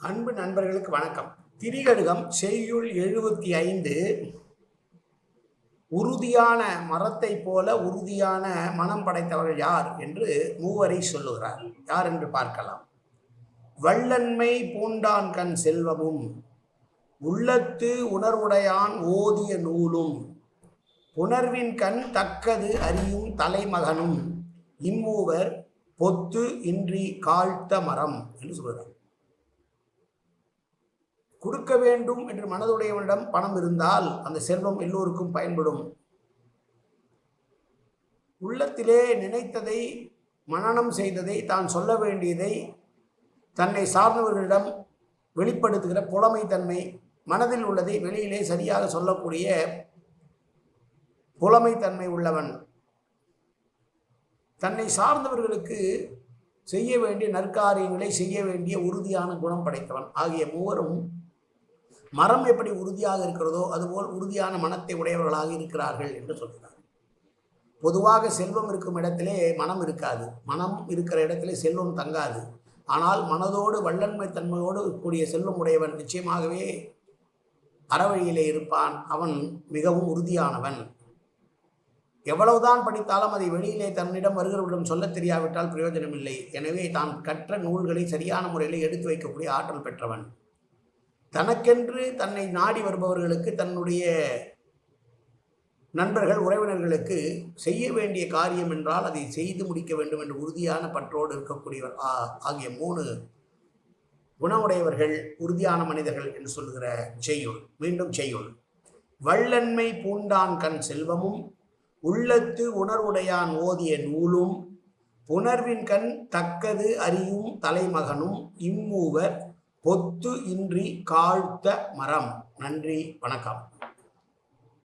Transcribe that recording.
அன்பு நண்பர்களுக்கு வணக்கம். திரிகடுகம் செய்யுள் எழுபத்தி ஐந்து உறுதியான மரத்தை போல உறுதியான மனம் படைத்தவர்கள் யார் என்று மூவரை சொல்லுகிறார். யார் என்று பார்க்கலாம். வள்ளன்மை பூண்டான் கண் செல்வமும் உள்ளத்து உணர்வுடையான் ஓதிய நூலும் புணர்வின் கண் தக்கது அறியும் தலைமகனும் இம்மூவர் பொத்து இன்றி காழ்த்த மரம் என்று சொல்கிறார். கொடுக்க வேண்டும் என்று மனதுடையவனிடம் பணம் இருந்தால் அந்த செல்வம் எல்லோருக்கும் பயன்படும். உள்ளத்திலே நினைத்ததை மனனம் செய்ததை தான் சொல்ல வேண்டியதை தன்னை சார்ந்தவர்களிடம் வெளிப்படுத்துகிற புலமைத்தன்மை மனதில் உள்ளதை வெளியிலே சரியாக சொல்லக்கூடிய புலமைத்தன்மை உள்ளவன். தன்னை சார்ந்தவர்களுக்கு செய்ய வேண்டிய நற்காரியங்களை செய்ய வேண்டிய உறுதியான குணம் படைத்தவன். ஆகிய மூவரும் மரம் எப்படி உறுதியாக இருக்கிறதோ அதுபோல் உறுதியான மனத்தை உடையவர்களாக இருக்கிறார்கள் என்று சொல்கிறார். பொதுவாக செல்வம் இருக்கும் இடத்திலே மனம் இருக்காது. மனம் இருக்கிற இடத்திலே செல்வம் தங்காது. ஆனால் மனதோடு வல்லன்மை தன்மையோடு கூடிய செல்வம் உடையவன் நிச்சயமாகவே அறவழியிலே இருப்பான். அவன் மிகவும் உறுதியானவன். எவ்வளவுதான் படித்தாலும் அதை வெளியிலே தன்னிடம் வருகிறவரிடம் சொல்லத் தெரியாவிட்டால் பிரயோஜனம் இல்லை எனவே தான் கற்ற நூல்களை சரியான முறையில் எடுத்து வைக்கக்கூடிய ஆற்றல் பெற்றவன். தனக்கென்று தன்னை நாடி வருபவர்களுக்கு தன்னுடைய நண்பர்கள் உறவினர்களுக்கு செய்ய வேண்டிய காரியம் என்றால் அதை செய்து முடிக்க வேண்டும் என்று உறுதியான பற்றோடு இருக்கக்கூடியவர் ஆகிய மூணு குணமுடையவர்கள் உறுதியான மனிதர்கள் என்று சொல்கிற செய்யுள். மீண்டும் செய்யுள். வள்ளன்மை பூண்டான் கண் செல்வமும் உள்ளத்து உணர்வுடையான் ஓதிய நூலும் புணர்வின் கண் தக்கது அறியும் தலைமகனும் இம்மூவர் பொத்து இன்றி காழ்த்த மரம். நன்றி வணக்கம்.